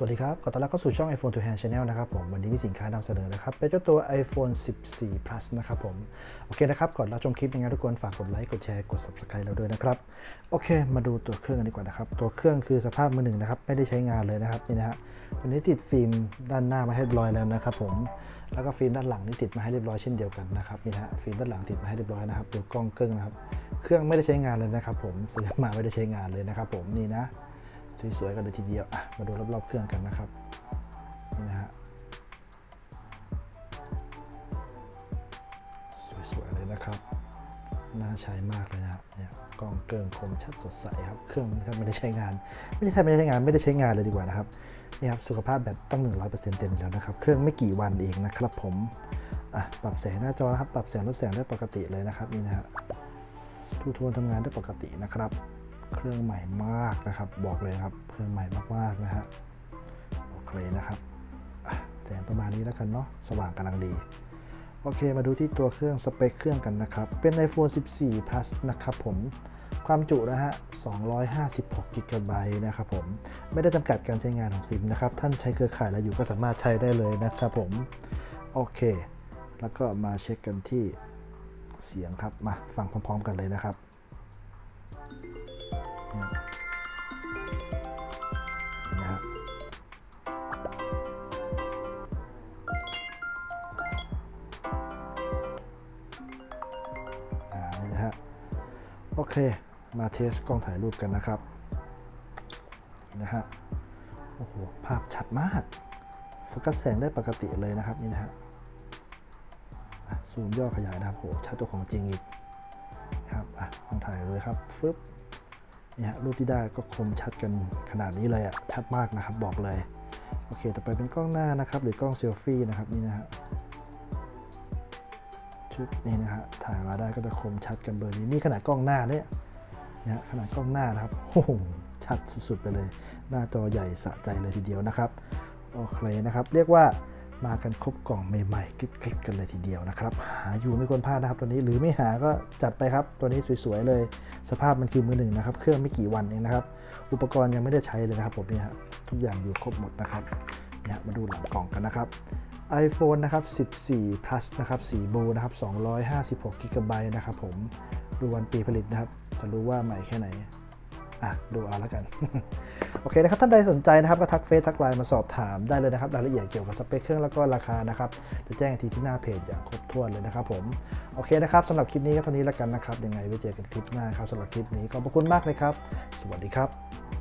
สวัสดีครับ ขอต้อนรับเข้าสู่ช่อง iPhone to Hand Channel นะครับผม วันนี้มีสินค้านำเสนอนะครับ เป็นเจ้าตัว iPhone 14 Plus นะครับผม โอเคนะครับ ก่อนรับชมคลิปยังไงทุกคน ฝากกดไลค์ กดแชร์ กด Subscribe เราด้วยนะครับ โอเค มาดูตัวเครื่องกันดีกว่านะครับ ตัวเครื่องคือสภาพมือหนึ่งนะครับ ไม่ได้ใช้งานเลยนะครับ นี่นะฮะตัวนี้ติดฟิล์มด้านหน้ามาให้เรียบร้อยแล้วนะครับผม แล้วก็ฟิล์มด้านหลังนี่ติดมาให้เรียบร้อยเช่นเดียวกันนะครับ นี่นะฮะ ฟิล์มด้านหลังติดมาให้เรียบร้อยนะครับ ดูกล้องเครื่องนะครับ เครื่องไม่ได้ใช้งานเลยนะครับผม ซื้อมาไม่ได้ใช้งานเลยนะครับผม นี่นะ สวยๆกันเลยทีเดียวอะมาดูรอบๆเครื่องกันนะครับนี่นะฮะสวยๆเลยนะครับน่าใช้มากเลยนะเนี่ยกล้องเกิงคมชัดสดใสครับเครื่องถ้าไม่ได้ใช้งาน ไม่ได้ใช้ไม่ได้ใช้งานไม่ได้ใช้งานเลยดีกว่านะครับนี่ครับสุขภาพแบบต้อง 100%เต็มแล้วนะครับ เครื่องไม่กี่วันเองนะครับผมอะปรับแสงหน้าจอนะครับ ปรับแสงลดแสงได้ปกติเลยนะครับนี่นะฮะทูโทนทำงานได้ปกตินะครับ เครื่องใหม่มากนะครับ บอกเลยครับ เครื่องใหม่มากๆนะฮะโอเคนะครับแสงประมาณนี้แล้วกันเนาะสว่างกำลังดี โอเคมาดูที่ตัวเครื่องสเปคเครื่องกันนะครับ เป็น iPhone 14 Plus นะครับผมความจุนะฮะ 256 g b นะครับผม ไม่ได้จำกัดการใช้งานของซิมนะครับ ท่านใช้เครือข่ายแล้วอยู่ก็สามารถใช้ได้เลยนะครับผม โอเค แล้วก็มาเช็คกันที่เสียงครับ มาฟังพร้อมๆกันเลยนะครับ โอเค มาเทสกล้องถ่ายรูปกันนะครับนะฮะโอ้โหภาพชัดมากโฟกัสแสงได้ปกติเลยนะครับนี่นะฮะซูมย่อขยายนะครับโหชัดตัวของจริงอีกนะครับอะลองถ่ายเลยครับฟึบนี่ฮะรูปที่ได้ก็คมชัดกันขนาดนี้เลยอะชัดมากนะครับบอกเลย โอเค ต่อไปเป็นกล้องหน้านะครับ หรือกล้องเซลฟี่นะครับนี่นะฮะุดนี้นะฮะถ่ายมาได้ก็จะคมชัดกันเบอร์นี้นี่ขนาดกล้องหน้าเนี่ยนะขนาดกล้องหน้านะครับโอ้โหชัดสุดๆไปเลย หน้าจอใหญ่สะใจเลยทีเดียวนะครับโอเคนะครับ เรียกว่ามากันครบกล่องใหม่ๆคลิกๆกันเลยทีเดียวนะครับ หาอยู่ไม่ควรพลาดนะครับตัวนี้หรือไม่หาก็จัดไปครับ ตัวนี้สวยๆเลย สภาพมันคือมือหนึ่งนะครับ เครื่องไม่กี่วันเองนะครับ อุปกรณ์ยังไม่ได้ใช้เลยนะครับผมเนี่ยฮะทุกอย่างอยู่ครบหมดนะครับเนี่ยมาดูหลังกล่องกันนะครับ iPhone นะครับ 14 plus นะครับสีบูนะครับ 256 g b นะครับผม ดูวันปีผลิตนะครับ จะรู้ว่าใหม่แค่ไหน อะ ดูเอาแล้วกัน โอเคนะครับ ท่านใดสนใจนะครับ ก็ทักเฟซทักไลน์มาสอบถามได้เลยนะครับ รายละเอียดเกี่ยวกับสเปคเครื่องแล้วก็ราคานะครับ จะแจ้งอีกทีที่หน้าเพจอย่างครบถ้วนเลยนะครับผม โอเคนะครับสำหรับคลิปนี้ก็เท่านี้แล้วกันนะครับ ยังไงไว้เจอกันคลิปหน้าครับสำหรับคลิปนี้ขอบพระคุณมากเลยครับ สวัสดีครับ